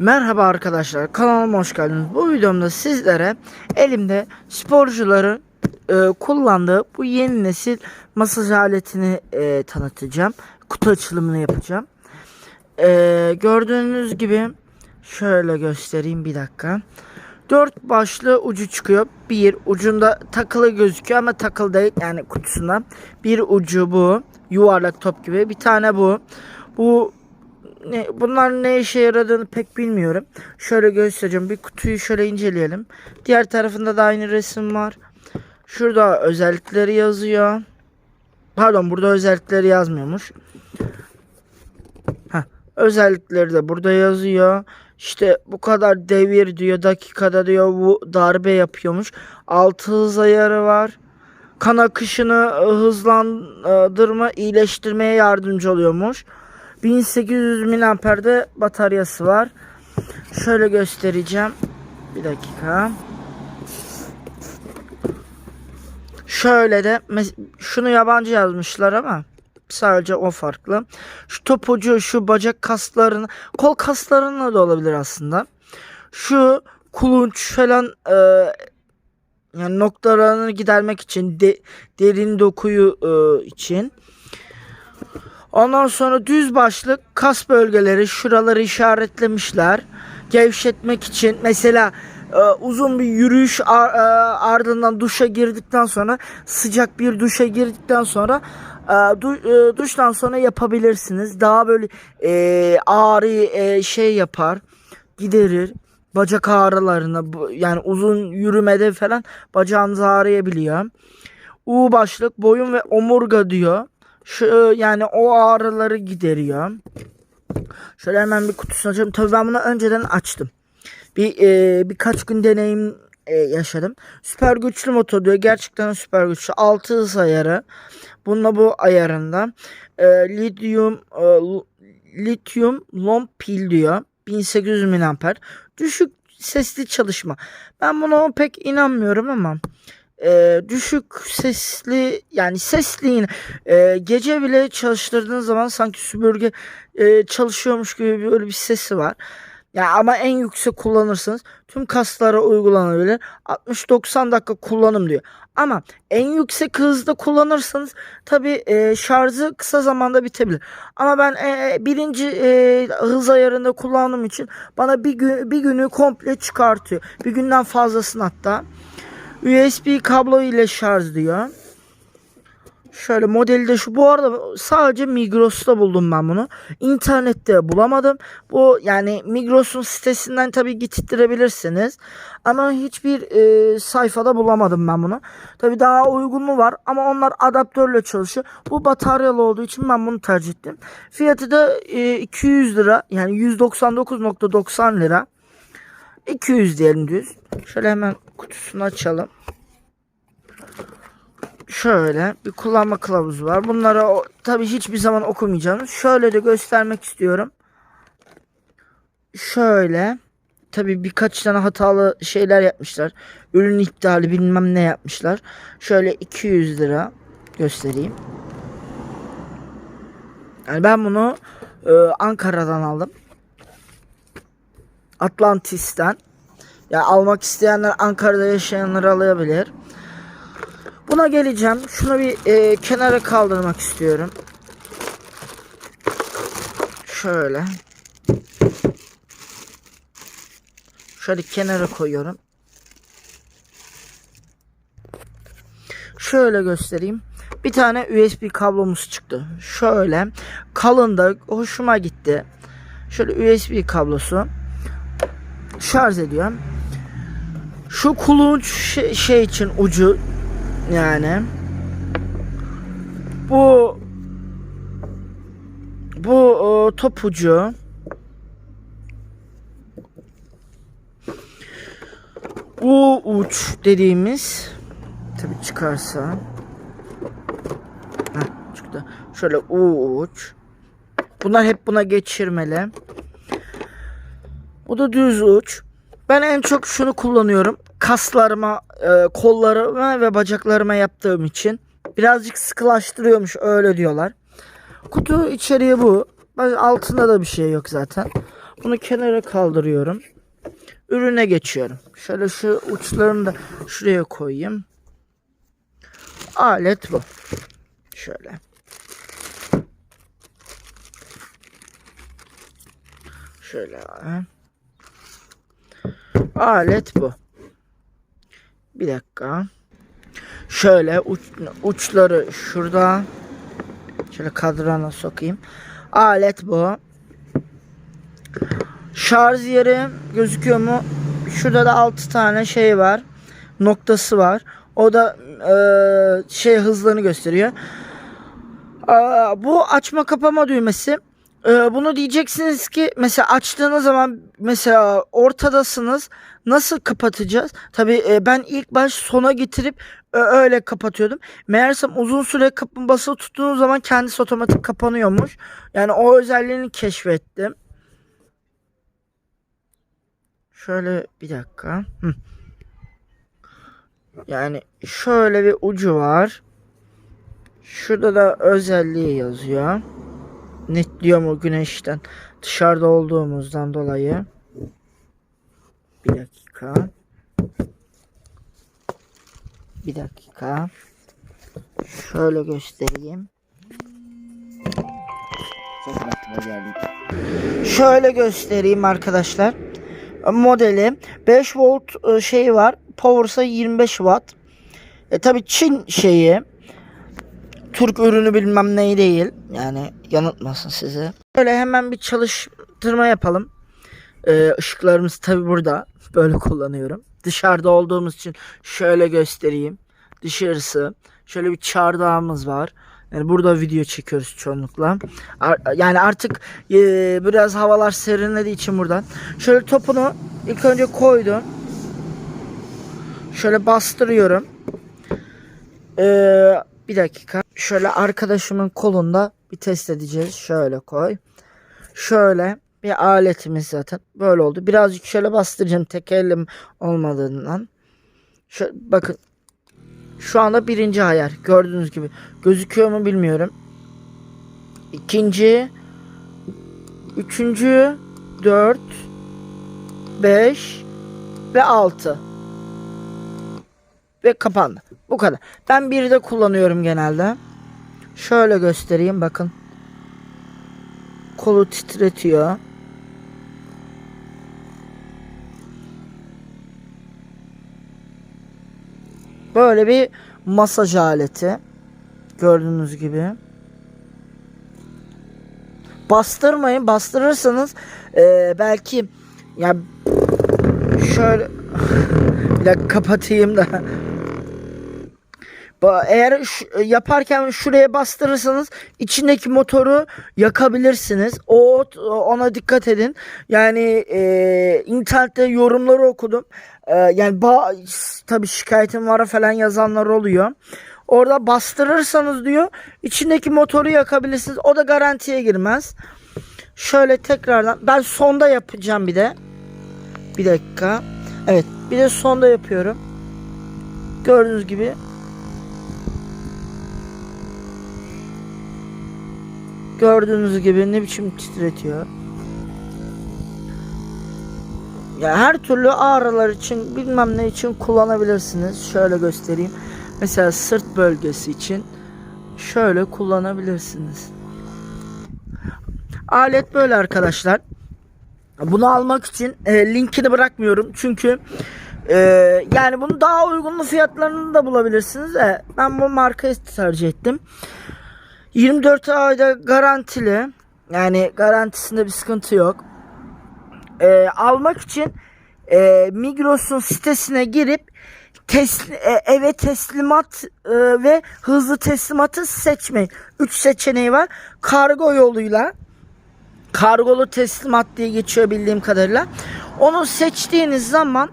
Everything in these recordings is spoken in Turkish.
Merhaba arkadaşlar kanalıma hoş geldiniz. Bu videomda sizlere elimde sporcuların e, kullandığı bu yeni nesil masaj aletini e, tanıtacağım. Kutu açılımını yapacağım. E, gördüğünüz gibi şöyle göstereyim bir dakika. Dört başlı ucu çıkıyor. Bir ucunda takılı gözüküyor ama takılı değil yani kutusunda. Bir ucu bu yuvarlak top gibi. Bir tane bu. Bu ne, bunlar ne işe yaradığını pek bilmiyorum. Şöyle göstereceğim. Bir kutuyu şöyle inceleyelim. Diğer tarafında da aynı resim var. Şurada özellikleri yazıyor. Pardon burada özellikleri yazmıyormuş. Heh, özellikleri de burada yazıyor. İşte bu kadar devir diyor dakikada diyor bu darbe yapıyormuş. Altı hız ayarı var. Kan akışını hızlandırma, iyileştirmeye yardımcı oluyormuş. 1800 miliamperde bataryası var. Şöyle göstereceğim. Bir dakika. Şöyle de şunu yabancı yazmışlar ama sadece o farklı. Şu topucu, şu bacak kaslarını, kol kaslarına da olabilir aslında. Şu kulunç falan e, yani noktalarını gidermek için de, derin dokuyu e, için. Ondan sonra düz başlık kas bölgeleri şuraları işaretlemişler. Gevşetmek için mesela e, uzun bir yürüyüş ar- e, ardından duşa girdikten sonra sıcak bir duşa girdikten sonra e, du- e, duştan sonra yapabilirsiniz. Daha böyle e, ağrı e, şey yapar, giderir. Bacak ağrılarını yani uzun yürümede falan bacağınız ağrıyabiliyor. U başlık boyun ve omurga diyor. Şu yani o ağrıları gideriyor. Şöyle hemen bir kutusunu açalım. Tabii ben bunu önceden açtım. Bir e, birkaç gün deneyim e, yaşadım. Süper güçlü motor diyor. Gerçekten süper güçlü. 6 hız ayarı. Bununla bu ayarında. E, lityum e, lityum lon pil diyor. 1800 mAh. Düşük sesli çalışma. Ben buna pek inanmıyorum ama e, düşük sesli yani sesli e, gece bile çalıştırdığınız zaman sanki süpürge e, çalışıyormuş gibi böyle bir sesi var. Ya ama en yüksek kullanırsanız tüm kaslara uygulanabilir. 60-90 dakika kullanım diyor. Ama en yüksek hızda kullanırsanız tabi şarjı kısa zamanda bitebilir. Ama ben e, birinci e, hız ayarında kullandığım için bana bir gün bir günü komple çıkartıyor. Bir günden fazlasını hatta. USB kablo ile şarj diyor. Şöyle modeli de şu. Bu arada sadece Migros'ta buldum ben bunu. İnternette bulamadım. Bu yani Migros'un sitesinden tabii gittirebilirsiniz. Ama hiçbir e, sayfada bulamadım ben bunu. Tabii daha uygunu var ama onlar adaptörle çalışıyor. Bu bataryalı olduğu için ben bunu tercih ettim. Fiyatı da e, 200 lira yani 199.90 lira. 200 diyelim düz. Şöyle hemen kutusunu açalım. Şöyle bir kullanma kılavuzu var. Bunları o, tabii hiçbir zaman okumayacağım. Şöyle de göstermek istiyorum. Şöyle. Tabii birkaç tane hatalı şeyler yapmışlar. Ürün iptali bilmem ne yapmışlar. Şöyle 200 lira göstereyim. Yani ben bunu e, Ankara'dan aldım. Atlantis'ten. Ya almak isteyenler Ankara'da yaşayanlar alabilir. Buna geleceğim. Şunu bir e, kenara kaldırmak istiyorum. Şöyle. Şöyle kenara koyuyorum. Şöyle göstereyim. Bir tane USB kablomuz çıktı. Şöyle kalın da hoşuma gitti. Şöyle USB kablosu şarj ediyorum. Şu kulunç şey, şey için ucu yani bu bu o, top ucu bu uç dediğimiz tabi çıkarsa Heh, çıktı. Şöyle uç. Bunlar hep buna geçirmeli. Bu da düz uç. Ben en çok şunu kullanıyorum. Kaslarıma, e, kollarıma ve bacaklarıma yaptığım için. Birazcık sıkılaştırıyormuş öyle diyorlar. Kutu içeriği bu. Altında da bir şey yok zaten. Bunu kenara kaldırıyorum. Ürüne geçiyorum. Şöyle şu uçlarını da şuraya koyayım. Alet bu. Şöyle. Şöyle. Alet bu. Bir dakika. Şöyle uç, uçları şurada. Şöyle kadrana sokayım. Alet bu. Şarj yeri gözüküyor mu? Şurada da 6 tane şey var. Noktası var. O da eee, şey hızlarını gösteriyor. Aa, bu açma kapama düğmesi. Ee, bunu diyeceksiniz ki mesela açtığınız zaman mesela ortadasınız nasıl kapatacağız? Tabii e, ben ilk baş sona getirip e, öyle kapatıyordum. Meğersem uzun süre kapı basılı tuttuğunuz zaman kendisi otomatik kapanıyormuş. Yani o özelliğini keşfettim. Şöyle bir dakika. Hı. Yani şöyle bir ucu var. Şurada da özelliği yazıyor. Netliyor mu güneşten dışarıda olduğumuzdan dolayı. Bir dakika. Bir dakika. Şöyle göstereyim. Şöyle göstereyim arkadaşlar. Modeli 5 volt e, şeyi var. Power'sa 25 watt. E tabi Çin şeyi. Türk ürünü bilmem neyi değil. Yani yanıltmasın sizi. Şöyle hemen bir çalıştırma yapalım. E, ışıklarımız tabi burada. Böyle kullanıyorum. Dışarıda olduğumuz için şöyle göstereyim. Dışarısı. Şöyle bir çardağımız var. Yani burada video çekiyoruz çoğunlukla. Ar- yani artık e, biraz havalar serinlediği için buradan. Şöyle topunu ilk önce koydum. Şöyle bastırıyorum. Ee, bir dakika. Şöyle arkadaşımın kolunda bir test edeceğiz. Şöyle koy. Şöyle bir aletimiz zaten. Böyle oldu. Birazcık şöyle bastıracağım. Tek elim olmadığından. Şöyle, bakın. Şu anda birinci ayar. Gördüğünüz gibi. Gözüküyor mu bilmiyorum. İkinci. Üçüncü. Dört. Beş. Ve altı. Ve kapandı. Bu kadar. Ben bir de kullanıyorum genelde. Şöyle göstereyim bakın. Kolu titretiyor. Böyle bir masaj aleti. Gördüğünüz gibi. Bastırmayın. Bastırırsanız eee, belki ya şöyle bir dakika kapatayım da. Eğer ş- yaparken şuraya bastırırsanız içindeki motoru yakabilirsiniz. O ona dikkat edin. Yani e, internette yorumları okudum. E, yani ba- tabi şikayetim var falan yazanlar oluyor. Orada bastırırsanız diyor içindeki motoru yakabilirsiniz. O da garantiye girmez. Şöyle tekrardan ben sonda yapacağım bir de. Bir dakika. Evet bir de sonda yapıyorum. Gördüğünüz gibi. Gördüğünüz gibi ne biçim titretiyor. Ya her türlü ağrılar için bilmem ne için kullanabilirsiniz. Şöyle göstereyim. Mesela sırt bölgesi için şöyle kullanabilirsiniz. Alet böyle arkadaşlar. Bunu almak için e, linkini bırakmıyorum çünkü e, yani bunu daha uygunlu fiyatlarını da bulabilirsiniz de ben bu markayı tercih ettim. 24 ayda garantili yani garantisinde bir sıkıntı yok. E, almak için e, Migros'un sitesine girip tesli, e, eve teslimat e, ve hızlı teslimatı seçmeyin. 3 seçeneği var. Kargo yoluyla kargolu teslimat diye geçiyor bildiğim kadarıyla. Onu seçtiğiniz zaman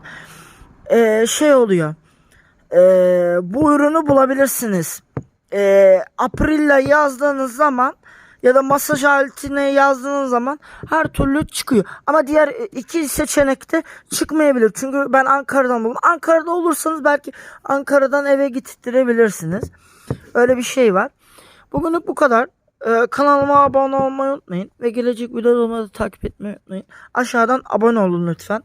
e, şey oluyor. E, bu ürünü bulabilirsiniz. E, Aprilla yazdığınız zaman ya da masaj aletine yazdığınız zaman her türlü çıkıyor. Ama diğer iki seçenekte çıkmayabilir. Çünkü ben Ankara'dan buldum. Ankara'da olursanız belki Ankara'dan eve gittirebilirsiniz. Öyle bir şey var. Bugünlük bu kadar. Ee, kanalıma abone olmayı unutmayın ve gelecek videolarımı takip etmeyi unutmayın. Aşağıdan abone olun lütfen.